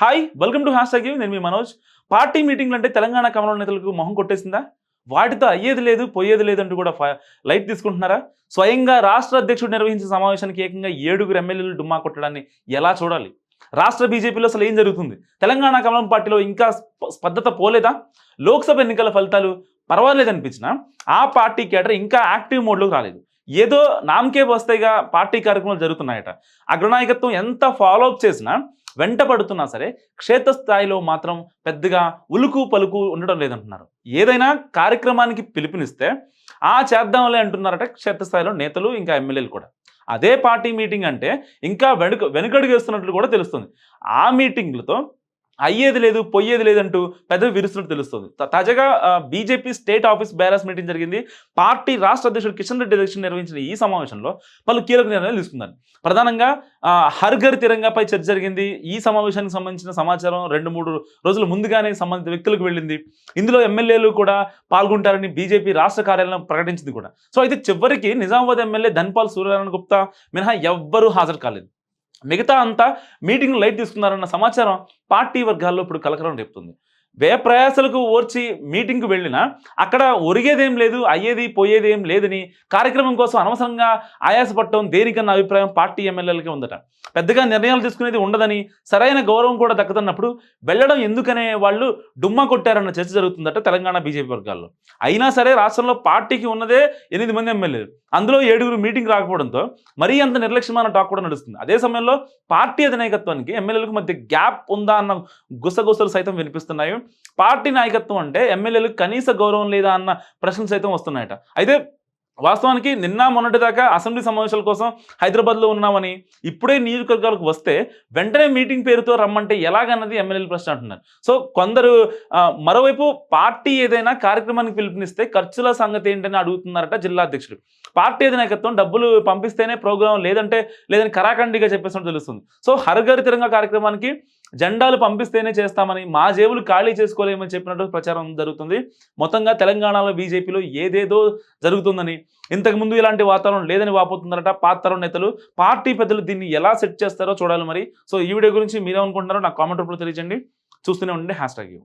Hi welcome to hash tag నేను మీ Manoj. Party మీటింగ్లు అంటే తెలంగాణ కమలం నేతలకు మొహం కొట్టేసిందా? వాటితో అయ్యేది లేదు పోయేది లేదు అంటూ కూడా లైట్ తీసుకుంటున్నారా? స్వయంగా రాష్ట్ర అధ్యక్షుడు నిర్వహించిన సమావేశానికి ఏకంగా ఏడుగురు ఎమ్మెల్యేలు డుమ్మా కొట్టడాన్ని ఎలా చూడాలి? రాష్ట్ర బీజేపీలో అసలు ఏం జరుగుతుంది? తెలంగాణ కమలం పార్టీలో ఇంకా స్ప- స్పద్ధత పోలేదా? లోక్సభ ఎన్నికల ఫలితాలు పర్వాలేదనిపించినా ఆ పార్టీ కేటర్ ఇంకా యాక్టివ్ మోడ్లోకి రాలేదు. ఏదో నామకే వస్తాయిగా పార్టీ కార్యక్రమాలు జరుగుతున్నాయట. అగ్రనాయకత్వం ఎంత ఫాలో అప్ చేసినా వెంట పడుతున్నా సరే క్షేత్రస్థాయిలో మాత్రం పెద్దగా ఉలుకు పలుకు ఉండడం లేదంటున్నారు. ఏదైనా కార్యక్రమానికి పిలుపునిస్తే ఆ చేద్దాంలే అంటున్నారట క్షేత్రస్థాయిలో నేతలు ఇంకా ఎమ్మెల్యేలు కూడా. అదే పార్టీ మీటింగ్ అంటే ఇంకా వెనుక వెనుకడుగు వేస్తున్నట్లు కూడా తెలుస్తుంది. ఆ మీటింగ్లతో అయ్యేది లేదు పొయ్యేది లేదంటూ పెద్ద విరుస్తున్నట్టు తెలుస్తుంది. తాజాగా BJP state office balance meeting జరిగింది. పార్టీ రాష్ట్ర అధ్యక్షుడు కిషన్ రెడ్డి అధ్యక్షుడు నిర్వహించిన ఈ సమావేశంలో పలు కీలక నిర్ణయాలు తీసుకున్నారు. ప్రధానంగా హర్ఘర్ తిరంగాపై చర్చ జరిగింది. ఈ సమావేశానికి సంబంధించిన సమాచారం రెండు మూడు రోజుల ముందుగానే సంబంధిత వ్యక్తులకు వెళ్ళింది. ఇందులో ఎమ్మెల్యేలు కూడా పాల్గొంటారని బీజేపీ రాష్ట్ర కార్యాలయం ప్రకటించింది కూడా. సో అయితే చివరికి నిజామాబాద్ ఎమ్మెల్యే ధన్పాల్ సూర్యనారాయణ గుప్తా మినహా ఎవ్వరూ హాజరు కాలేదు. మిగతా అంతా మీటింగ్ లైట్ తీసుకున్నారన్న సమాచారం పార్టీ వర్గాల్లో ఇప్పుడు కలకలం రేపుతుంది. వ్యయ ప్రయాసలకు ఓర్చి మీటింగ్కు వెళ్ళినా అక్కడ ఒరిగేదేం లేదు అయ్యేది పోయేదేం లేదని కార్యక్రమం కోసం అనవసరంగా ఆయాసపడటం దేనికన్న అభిప్రాయం పార్టీ ఎమ్మెల్యేలకే ఉందట. పెద్దగా నిర్ణయాలు తీసుకునేది ఉండదని సరైన గౌరవం కూడా దక్కదన్నప్పుడు వెళ్ళడం ఎందుకనే వాళ్ళు డుమ్మా కొట్టారన్న చర్చ జరుగుతుందట తెలంగాణ బీజేపీ వర్గాల్లో. అయినా సరే రాష్ట్రంలో పార్టీకి ఉన్నదే ఎనిమిది మంది ఎమ్మెల్యేలు. అందులో ఏడుగురు మీటింగ్ రాకపోవడంతో మరీ అంత నిర్లక్ష్యమైన టాక్ కూడా నడుస్తుంది. అదే సమయంలో పార్టీ అధినాయకత్వానికి ఎమ్మెల్యేలకు మధ్య గ్యాప్ ఉందా అన్న గుసగుసలు సైతం వినిపిస్తున్నాయి. పార్టీ నాయకత్వం అంటే ఎమ్మెల్యేలకు కనీస గౌరవం లేదా అన్న ప్రశ్నలు సైతం వస్తున్నాయట. అయితే వాస్తవానికి నిన్న మొన్నటి దాకా అసెంబ్లీ సమావేశాల కోసం హైదరాబాద్లో ఉన్నామని ఇప్పుడే నియోజకవర్గాలకు వస్తే వెంటనే మీటింగ్ పేరుతో రమ్మంటే ఎలాగన్నది ఎమ్మెల్యేలు ప్రశ్న అంటున్నారు. సో కొందరు మరోవైపు పార్టీ ఏదైనా కార్యక్రమానికి పిలుపునిస్తే ఖర్చుల సంగతి ఏంటని అడుగుతున్నారట జిల్లా అధ్యక్షుడు పార్టీ అధినాయకత్వం డబ్బులు పంపిస్తేనే ప్రోగ్రాం లేదంటే లేదని కరాఖండిగా చెప్పేసినట్టు తెలుస్తుంది. సో హరగరి తిరంగా కార్యక్రమానికి జెండాలు పంపిస్తేనే చేస్తామని మా జేబులు ఖాళీ చేసుకోలేమని చెప్పినట్టు ప్రచారం జరుగుతుంది. మొత్తంగా తెలంగాణలో బీజేపీలో ఏదేదో జరుగుతుందని ఇంతకుముందు ఇలాంటి వాతావరణం లేదని వాపోతుందట పాత నేతలు పార్టీ పెద్దలు దీన్ని ఎలా సెట్ చేస్తారో చూడాలి మరి. సో ఈ వీడియో గురించి మీరేమనుకుంటున్నారో నాకు కామెంట్ రూపంలో తెలియజేయండి. చూస్తూనే ఉండండి హ్యాష్ ట్యాగ్